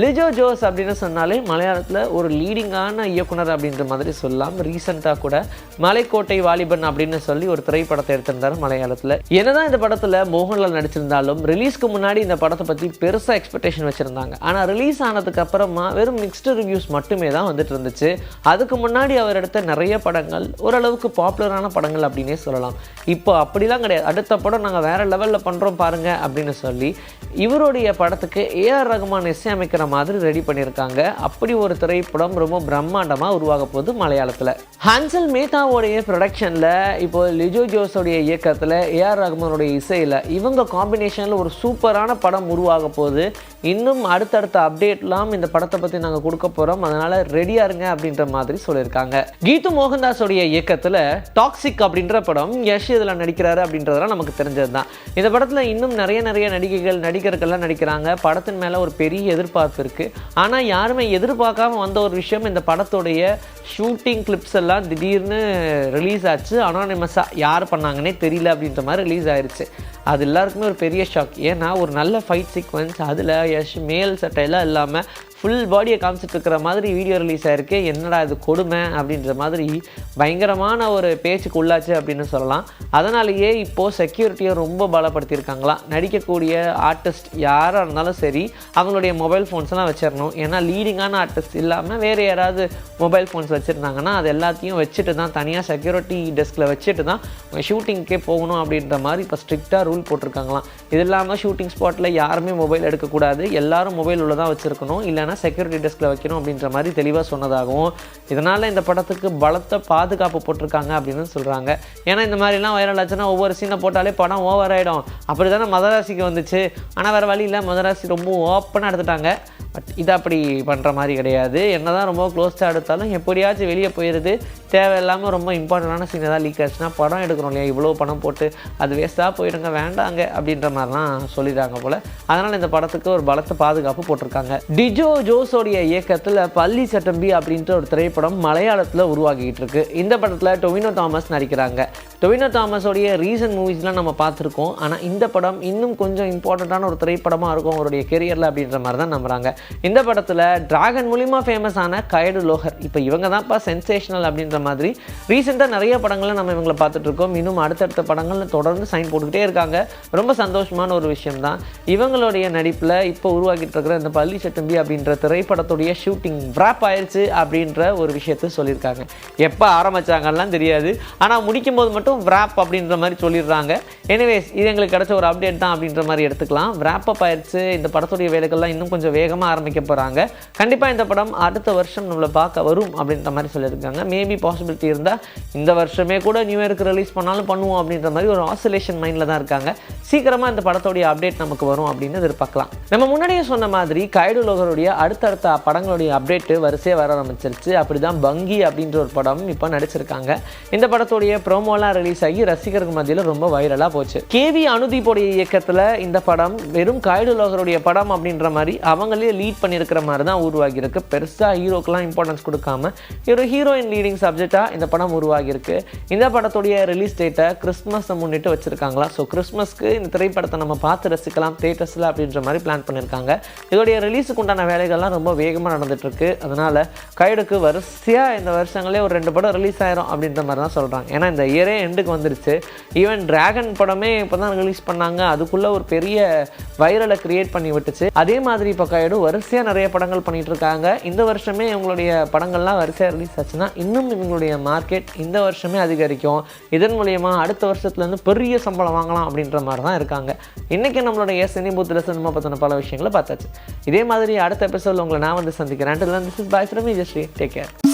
Lijo Jose அப்படின்னு சொன்னாலே மலையாளத்தில் ஒரு லீடிங்கான இயக்குனர் அப்படின்ற மாதிரி சொல்லலாம். ரீசெண்டாக கூட மலைக்கோட்டை வாலிபன் அப்படின்னு சொல்லி ஒரு திரைப்படத்தை எடுத்திருந்தார் மலையாளத்தில். என்னதான் இந்த படத்தில் மோகன்லால் நடிச்சிருந்தாலும் ரிலீஸ்க்கு முன்னாடி இந்த படத்தை பற்றி பெருசாக எக்ஸ்பெக்டேஷன் வச்சுருந்தாங்க. ஆனால் ரிலீஸ் ஆனதுக்கு அப்புறமா வெறும் மிக்ஸ்டு ரிவ்யூஸ் மட்டுமே தான் வந்துட்டு இருந்துச்சு. அதுக்கு முன்னாடி அவர் எடுத்த நிறைய படங்கள் ஓரளவுக்கு பாப்புலரான படங்கள் அப்படின்னே சொல்லலாம். இப்போ அப்படிலாம் கிடையாது. அடுத்த படம் நாங்கள் வேறு லெவலில் பண்ணுறோம் பாருங்கள் அப்படின்னு சொல்லி இவருடைய படத்துக்கு ஏஆர் ரகுமான் இசையமைக்கிற மாதிரி ரெடி பண்ணியிருக்காங்க. அப்படி ஒரு திரைப்படம் ரொம்ப பிரம்மாண்டமாக உருவாக போகுது மலையாளத்தில். ஹன்சல் மேத்தாவோடைய ப்ரொடக்ஷனில் இப்போ லிஜோ ஜோஸோடைய இயக்கத்தில் ஏஆர் ரகுமானுடைய இசையில் இவங்க காம்பினேஷனில் ஒரு சூப்பரான படம் உருவாக போகுது. இன்னும் அடுத்தடுத்த அப்டேட்லாம் இந்த படத்தை பற்றி நாங்கள் கொடுக்க போகிறோம் அதனால் ரெடியாக இருங்க அப்படின்ற மாதிரி சொல்லியிருக்காங்க. கீது மோகன்தாஸோடைய இயக்கத்தில் டாக்ஸிக் அப்படின்ற படம் யஷ் இதில் நடிக்கிறாரு அப்படின்றதெல்லாம் நமக்கு தெரிஞ்சது தான் இந்த படத்தில் இன்னும் நிறைய நிறைய நடிகைகள் நடிகர்கள்லாம் நடிக்கிறாங்க. படத்தின் மேலே ஒரு பெரிய எதிர்பார்ப்பு இருக்குது ஆனால் யாருமே எதிர்பார்க்காம வந்த ஒரு விஷயம் இந்த படத்துடைய ஷூட்டிங் கிளிப்ஸ் எல்லாம் திடீர்னு ரிலீஸ் ஆச்சு. அனானிமஸாக யார் பண்ணாங்கன்னே தெரியல அப்படின்ற மாதிரி ரிலீஸ் ஆயிருச்சு. அது எல்லாருக்குமே ஒரு பெரிய ஷாக் ஏன்னா ஒரு நல்ல ஃபைட் சீக்வன்ஸ் அதில் யஷ் மேல் சட்டையெல்லாம் இல்லாமல் ஃபுல் பாடியை காமிச்சிட்டு இருக்கிற மாதிரி வீடியோ ரிலீஸ் ஆகிருக்கு என்னடா இது கொடுமை அப்படின்ற மாதிரி பயங்கரமான ஒரு பேச்சுக்கு உள்ளாச்சு அப்படின்னு சொல்லலாம். அதனாலேயே இப்போது செக்யூரிட்டியை ரொம்ப பலப்படுத்தியிருக்காங்களாம் நடிக்கக்கூடிய ஆர்டிஸ்ட் யாராக இருந்தாலும் சரி அவங்களுடைய மொபைல் ஃபோன்ஸ்லாம் வச்சிடணும் ஏன்னா லீடிங்கான ஆர்டிஸ்ட் இல்லாமல் வேறு யாராவது மொபைல் ஃபோன்ஸ் வச்சுருந்தாங்கன்னா அது எல்லாத்தையும் வச்சுட்டு தான் தனியாக செக்யூரிட்டி டெஸ்கில் வச்சுட்டு தான் ஷூட்டிங்க்கே போகணும் அப்படின்ற மாதிரி இப்போ ஸ்ட்ரிக்டாக ரூல் போட்டிருக்காங்களாம். இது இல்லாமல் ஷூட்டிங் ஸ்பாட்டில் யாருமே மொபைல் எடுக்கக்கூடாது. எல்லாரும் மொபைல் உள்ள தான் வச்சுருக்கணும். இல்லைனா செக்யூரிட்டி டெஸ்கில் வைக்கணும் அப்படின்ற மாதிரி தெளிவாக சொன்னதாகவும் இதனால் இந்த படத்துக்கு பலத்த பாதுகாப்பு போட்டிருக்காங்க அப்படின்னு சொல்கிறாங்க ஏன்னா இந்த மாதிரிலாம் வைரல் ஆச்சுன்னா ஒவ்வொரு சீனை போட்டாலே படம் ஓவர் ஆகிடும் அப்படி தானே மதராசிக்கு வந்துச்சு. ஆனால் வேறு வழி இல்லை. மதராசி ரொம்ப ஓப்பனாக எடுத்துட்டாங்க. பட் இது அப்படி பண்ணுற மாதிரி கிடையாது. என்ன தான் ரொம்ப க்ளோஸ்டாக எடுத்தாலும் எப்படியாச்சும் வெளியே போயிடுது. தேவையில்லாமல் ரொம்ப இம்பார்ட்டண்டான சீன் ஏதாவது லீக் ஆச்சுன்னா படம் எடுக்கிறோம் இல்லையா? இவ்வளோ பணம் போட்டு அது வேஸ்ட்டாக போயிடுங்க வேண்டாங்க அப்படின்ற மாதிரிலாம் சொல்லிடுறாங்க போல். அதனால் இந்த படத்துக்கு ஒரு பலத்த பாதுகாப்பு போட்டிருக்காங்க. டிஜோ ஜோஸோடைய இயக்கத்தில் பள்ளி சட்டம்பி அப்படின்ற ஒரு திரைப்படம் மலையாளத்தில் உருவாகிட்டு இருக்கு. இந்த படத்தில் டொவினோ தாமஸ் நடிக்கிறாங்க. டொவினோ தாமஸோடைய ரீசன்ட் மூவிஸ்லாம் நம்ம பார்த்துருக்கோம். ஆனால் இந்த படம் இன்னும் கொஞ்சம் இம்பார்ட்டண்ட்டான ஒரு திரைப்படமாக இருக்கும் அவருடைய கெரியரில் அப்படின்ற மாதிரி தான் நம்புகிறாங்க இந்த படத்தில் டிராகன் மூலிமா ஃபேமஸ் ஆன கைடு லோகர். இப்போ இவங்க தான்ப்பா சென்சேஷனல் அப்படின்ற மாதிரி. ரீசெண்டாக நிறைய படங்களை நம்ம இவங்களை பார்த்துட்டு இருக்கோம். இன்னும் அடுத்தடுத்த படங்களில் தொடர்ந்து சைன் போட்டுக்கிட்டே இருக்காங்க. ரொம்ப சந்தோஷமான ஒரு விஷயம் தான் இவங்களுடைய நடிப்பில் இப்போ உருவாக்கிட்டு இருக்கிற இந்த பள்ளி சட்டம்பி அப்படின்ற திரைப்படத்துடைய ஷூட்டிங் wrap ஆயிருச்சு அப்படின்ற ஒரு விஷயத்த சொல்லியிருக்காங்க. எப்போ ஆரம்பித்தாங்கலாம் தெரியாது. ஆனால் முடிக்கும் போது மட்டும் wrap அப்படின்ற மாதிரி சொல்லிடுறாங்க. எனிவேஸ் இது எங்களுக்கு கிடைச்ச ஒரு அப்டேட் தான் அப்படின்ற மாதிரி எடுத்துக்கலாம். Wrap அப் ஆயிருச்சு. இந்த படத்துடைய வேலைகள்லாம் இன்னும் கொஞ்சம் வேகமாக ஆரம்பிக்க போகிறாங்க கண்டிப்பாக இந்த படம் அடுத்த வருஷம் நம்மளை பார்க்க வரும் அப்படின்ற மாதிரி சொல்லியிருக்காங்க. மேபி பாசிபிலிட்டி இருந்தால் இந்த வருஷமே கூட நியூ இயருக்கு ரிலீஸ் பண்ணாலும் பண்ணுவோம் அப்படின்ற மாதிரி ஒரு ஆசிலேஷன் மைண்டில் தான் இருக்காங்க. சீக்கிரமாக இந்த படத்தோடைய அப்டேட் நமக்கு வரும் அப்படின்னு எதிர்பார்க்கலாம். நம்ம முன்னாடியே சொன்ன மாதிரி கைடு லோகருடைய அடுத்தடுத்த படங்களுடைய அப்டேட்டு வரிசையாக வர ஆரம்பிச்சிருச்சு. அப்படி தான் பங்கி அப்படின்ற ஒரு படம் இப்போ நடிச்சிருக்காங்க. இந்த படத்துடைய ப்ரோமோலாம் ரிலீஸ் ஆகி ரசிகர்கள் மத்தியில் ரொம்ப வைரலாக போச்சு. கேவி அனுதீப்போடைய இயக்கத்தில் இந்த படம் வெறும் கைடு லோகருடைய படம் அப்படின்ற மாதிரி அவங்களே லீட் பண்ணியிருக்கிற மாதிரி தான் உருவாகியிருக்கு. பெருசாக ஹீரோக்கெலாம் இம்பார்ட்டன்ஸ் கொடுக்காம ஒரு ஹீரோயின் லீடிங் சப்ஜெக்டாக இந்த படம் உருவாகியிருக்கு. இந்த படத்துடைய ரிலீஸ் டேட்டை கிறிஸ்மஸை முன்னிட்டு வச்சுருக்காங்களா? ஸோ கிறிஸ்மஸ்க்கு இந்த திரைப்படத்தை நம்ம பார்த்து ரசிக்கலாம். தேட்டர்ஸில் அப்படின்ற மாதிரி பிளான் பண்ணியிருக்காங்க. இதோடைய ரிலீஸுக்கு உண்டான வேலைகள்லாம் ரொம்ப வேகமாக நடந்துகிட்ருக்கு அதனால் கைடுக்கு வரிசையாக இந்த வருஷங்களே ஒரு ரெண்டு படம் ரிலீஸ் ஆயிரும் அப்படின்ற மாதிரி தான் சொல்கிறாங்க ஏன்னா இந்த இயரே எண்டுக்கு வந்துருச்சு. ஈவன் டிராகன் படமே இப்போ தான் ரிலீஸ் பண்ணாங்க. அதுக்குள்ளே ஒரு பெரிய வைரலை கிரியேட் பண்ணி விட்டுச்சு. அதே மாதிரி இப்போ கைடு வரிசையாக நிறைய படங்கள் பண்ணிகிட்டு இருக்காங்க இந்த வருஷமே இவங்களுடைய படங்கள்லாம் வரிசையாக ரிலீஸ் ஆச்சுன்னா இன்னும் இவங்களுடைய மார்க்கெட் இந்த வருஷமே அதிகரிக்கும். இதன் மூலயமா அடுத்த வருஷத்துலேருந்து பெரிய சம்பளம் வாங்கலாம் அப்படின்ற மாதிரி தான் இருக்காங்க இன்றைக்கி நம்மளுடைய சினி பூத்தில் சினிமா பற்றின பல விஷயங்களை பார்த்தாச்சு. இதே மாதிரி அடுத்த எபிசோடில் உங்களை நான் வந்து சந்திக்கிறேன். This is bye from Vijayasri take care